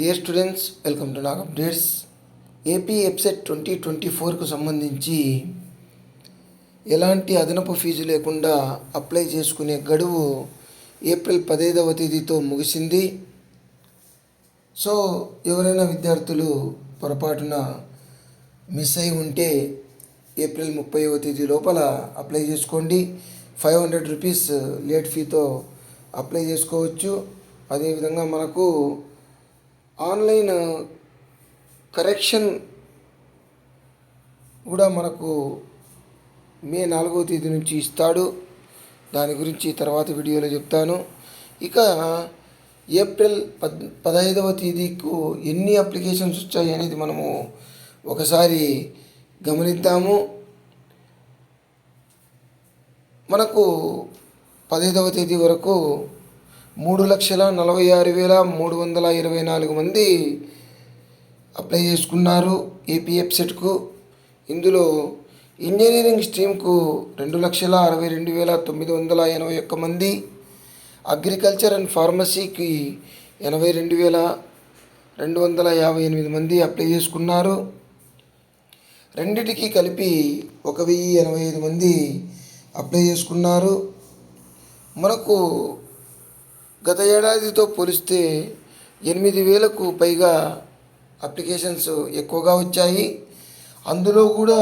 Dear students welcome to Nag updates AP EAPCET twenty twenty ఫోర్కు సంబంధించి ఎలాంటి అదనపు fee లేకుండా అప్లై చేసుకునే గడువు ఏప్రిల్ పదైదవ తేదీతో ముగిసింది సో ఎవరైనా విద్యార్థులు పొరపాటున మిస్ అయి ఉంటే ఏప్రిల్ ముప్పైవ తేదీ లోపల అప్లై చేసుకోండి ఫైవ్ హండ్రెడ్ రూపీస్ లేట్ ఫీతో అప్లై చేసుకోవచ్చు అదేవిధంగా మనకు ఆన్లైన్ కరెక్షన్ కూడా మనకు మే నాలుగో తేదీ నుంచి ఇస్తాడు దాని గురించి తర్వాత వీడియోలో చెప్తాను ఇక ఏప్రిల్ పద్ పదహైదవ తేదీకు ఎన్ని అప్లికేషన్స్ వచ్చాయి అనేది మనము ఒకసారి గమనిద్దాము మనకు పదహైదవ తేదీ వరకు మూడు లక్షల నలభై ఆరు వేల మూడు వందల ఇరవై నాలుగు మంది అప్లై చేసుకున్నారు ఏపీఎఫ్సెట్కు ఇందులో ఇంజనీరింగ్ స్ట్రీమ్కు రెండు లక్షల అరవై రెండు వేల తొమ్మిది వందల ఎనభై ఒక్క మంది అగ్రికల్చర్ అండ్ ఫార్మసీకి ఎనభై రెండు వేల రెండు వందల యాభై ఎనిమిది మంది అప్లై చేసుకున్నారు రెండిటికి కలిపి ఒక వెయ్యి ఎనభై ఐదు మంది అప్లై చేసుకున్నారు మనకు గత ఏడాదితో పోలిస్తే ఎనిమిది వేలకు పైగా అప్లికేషన్స్ ఎక్కువగా వచ్చాయి అందులో కూడా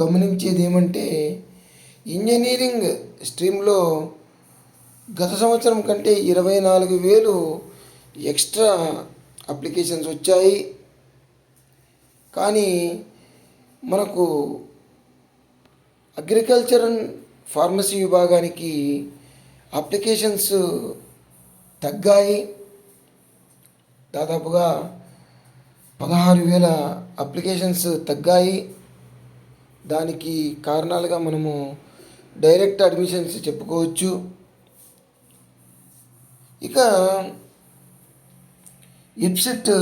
గమనించేది ఏమంటే ఇంజనీరింగ్ స్ట్రీమ్లో గత సంవత్సరం కంటే ఇరవై నాలుగు వేలు ఎక్స్ట్రా అప్లికేషన్స్ వచ్చాయి కానీ మనకు అగ్రికల్చర్ అండ్ ఫార్మసీ విభాగానికి అప్లికేషన్స్ తగ్గాయి దాదాపుగా పదహారు వేల అప్లికేషన్స్ తగ్గాయి దానికి కారణాలుగా మనము డైరెక్ట్ అడ్మిషన్స్ చెప్పుకోవచ్చు ఇక ఇప్సెట్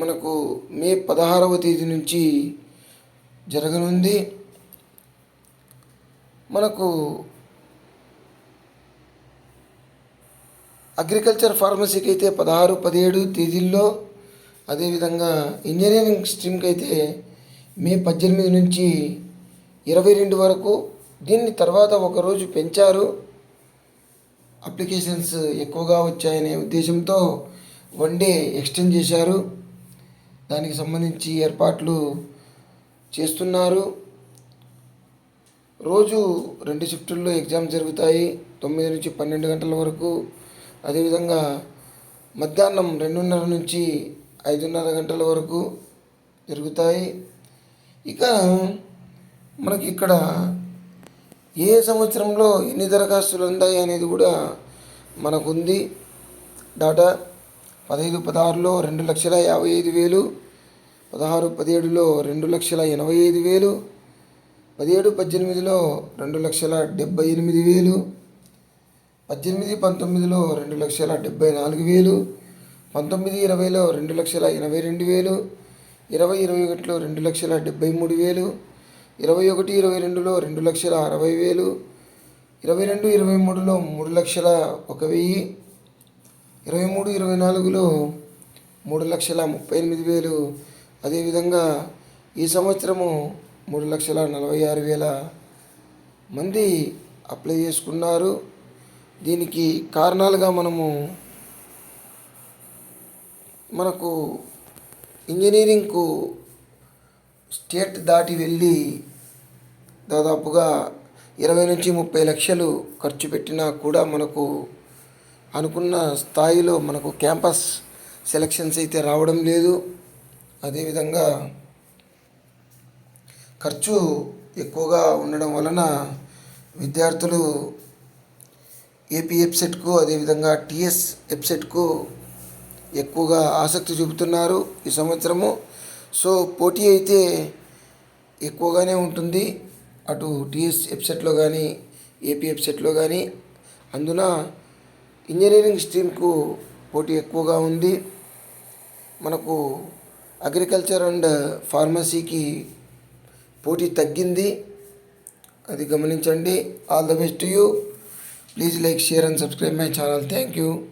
మనకు మే పదహారవ తేదీ నుంచి జరగనుంది మనకు అగ్రికల్చర్ ఫార్మసీకి అయితే పదహారు పదిహేడు తేదీల్లో అదేవిధంగా ఇంజనీరింగ్ స్ట్రీమ్కి అయితే మే పద్దెనిమిది నుంచి ఇరవై రెండు వరకు దీన్ని తర్వాత ఒకరోజు పెంచారు అప్లికేషన్స్ ఎక్కువగా వచ్చాయనే ఉద్దేశంతో వన్ డే ఎక్స్టెండ్ చేశారు దానికి సంబంధించి ఏర్పాట్లు చేస్తున్నారు రోజు రెండు షిఫ్టుల్లో ఎగ్జామ్ జరుగుతాయి తొమ్మిది నుంచి పన్నెండు గంటల వరకు అదేవిధంగా మధ్యాహ్నం రెండున్నర నుంచి ఐదున్నర గంటల వరకు జరుగుతాయి ఇక మనకి ఇక్కడ ఏ సంవత్సరంలో ఎన్ని దరఖాస్తులు ఉన్నాయి అనేది కూడా మనకుంది డాటా పదహైదు పదహారులో రెండు లక్షల యాభై ఐదు వేలు పదహారు పదిహేడులో రెండు లక్షల ఎనభై ఐదు వేలు పదిహేడు పద్దెనిమిదిలో రెండు లక్షల డెబ్బై ఎనిమిది వేలు పద్దెనిమిది పంతొమ్మిదిలో రెండు లక్షల డెబ్బై నాలుగు వేలు పంతొమ్మిది ఇరవైలో రెండు లక్షల ఎనభై రెండు వేలు ఇరవై ఇరవై ఒకటిలో రెండు లక్షల డెబ్బై మూడు వేలు ఇరవై ఒకటి ఇరవై రెండులో రెండు లక్షల అరవై వేలు ఇరవై రెండు ఇరవై మూడులో మూడు లక్షల ఒక వెయ్యి ఇరవై మూడు ఇరవై నాలుగులో మూడు లక్షల ముప్పై ఎనిమిది వేలు అదేవిధంగా ఈ సంవత్సరము మూడు లక్షల నలభై ఆరు వేల మంది అప్లై చేసుకున్నారు దీనికి కారణాలుగా మనము మనకు ఇంజనీరింగ్కు స్టేట్ దాటి వెళ్ళి దాదాపుగా ఇరవై నుంచి ముప్పై లక్షలు ఖర్చు పెట్టినా కూడా మనకు అనుకున్న స్థాయిలో మనకు క్యాంపస్ సెలక్షన్స్ అయితే రావడం లేదు అదేవిధంగా ఖర్చు ఎక్కువగా ఉండడం వలన విద్యార్థులు ఏపీ వెబ్సైట్కు అదేవిధంగా టీఎస్ వెబ్సైట్కు ఎక్కువగా ఆసక్తి చూపుతున్నారు ఈ సంవత్సరము సో పోటీ అయితే ఎక్కువగానే ఉంటుంది అటు టీఎస్ వెబ్సైట్లో కానీ ఏపీ వెబ్సైట్లో కానీ అందున ఇంజనీరింగ్ స్ట్రీమ్కు పోటీ ఎక్కువగా ఉంది మనకు అగ్రికల్చర్ అండ్ ఫార్మసీకి పోటీ తగ్గింది అది గమనించండి all the best you Please like, share and subscribe my channel. Thank you.